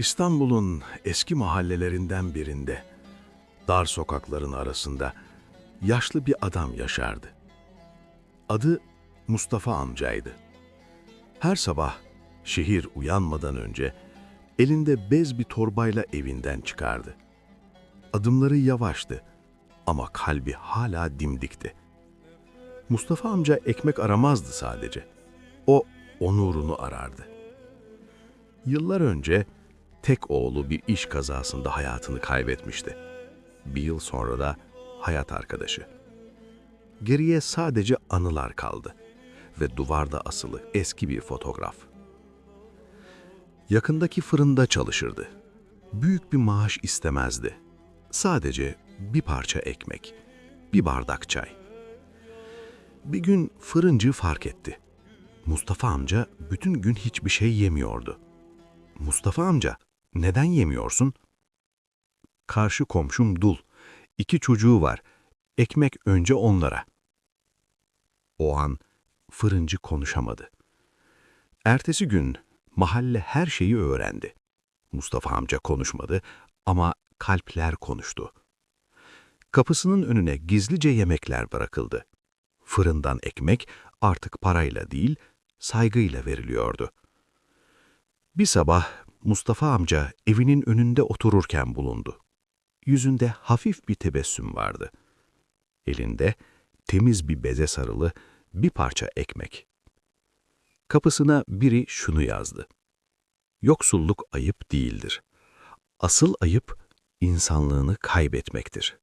İstanbul'un eski mahallelerinden birinde, dar sokakların arasında yaşlı bir adam yaşardı. Adı Mustafa amcaydı. Her sabah şehir uyanmadan önce elinde bez bir torbayla evinden çıkardı. Adımları yavaştı ama kalbi hala dimdikti. Mustafa amca ekmek aramazdı sadece. O onurunu arardı. Yıllar önce tek oğlu bir iş kazasında hayatını kaybetmişti. Bir yıl sonra da hayat arkadaşı. Geriye sadece anılar kaldı ve duvarda asılı eski bir fotoğraf. Yakındaki fırında çalışırdı. Büyük bir maaş istemezdi. Sadece bir parça ekmek, bir bardak çay. Bir gün fırıncı fark etti. Mustafa amca bütün gün hiçbir şey yemiyordu. Mustafa amca, neden yemiyorsun? Karşı komşum dul. İki çocuğu var. Ekmek önce onlara. O an fırıncı konuşamadı. Ertesi gün mahalle her şeyi öğrendi. Mustafa amca konuşmadı ama kalpler konuştu. Kapısının önüne gizlice yemekler bırakıldı. Fırından ekmek artık parayla değil, saygıyla veriliyordu. Bir sabah Mustafa amca evinin önünde otururken bulundu. Yüzünde hafif bir tebessüm vardı. Elinde temiz bir beze sarılı bir parça ekmek. Kapısına biri şunu yazdı. Yoksulluk ayıp değildir. Asıl ayıp insanlığını kaybetmektir.